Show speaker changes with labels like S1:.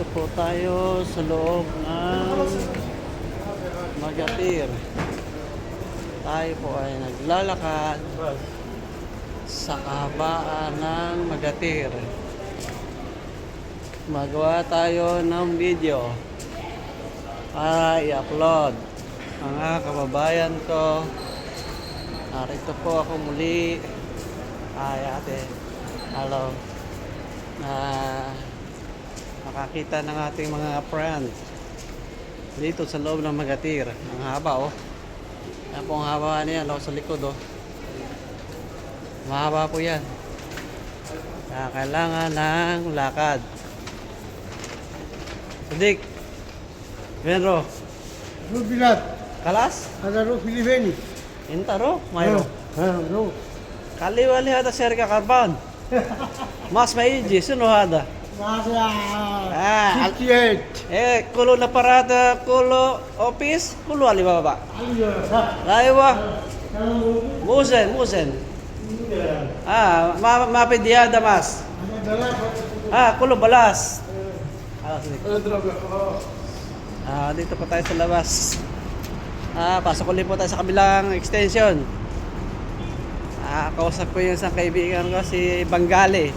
S1: Dito po tayo sa loob ng Magatir. Tayo po ay naglalakad sa kahabaan ng Magatir. Magawa tayo ng video para i-upload mga kababayan ko. Narito po ako muli. Ay ate, hello. Na makakita ng ating mga friends dito sa loob ng Magatir. Ang haba oh. Yan po ang haba niya, lo sa likod oh. Mahaba po yan. Kailangan ng lakad. Sadik. Benro.
S2: Rubilat,
S1: Kalas?
S2: ada ro Filipini.
S1: Intaro. Mayro.
S2: Ha, ro.
S1: Kaliwali hada serga karban. Mas maiji. Sino hada? Ah, al-
S2: 58.
S1: Eh, kulo na parada, kulo office, kulo ali baba.
S2: Aliya. Ha.
S1: Laiwa. Musen, musen. Ah, ma mapediada mas.
S2: Ada dalam.
S1: Ah, kulo balas. Ah. Ah, dito pa tayo sa labas. Ah, pasok ulit po tayo sa kabilang extension. Ah, kausap ko yung isang kaibigan ko si Bangali.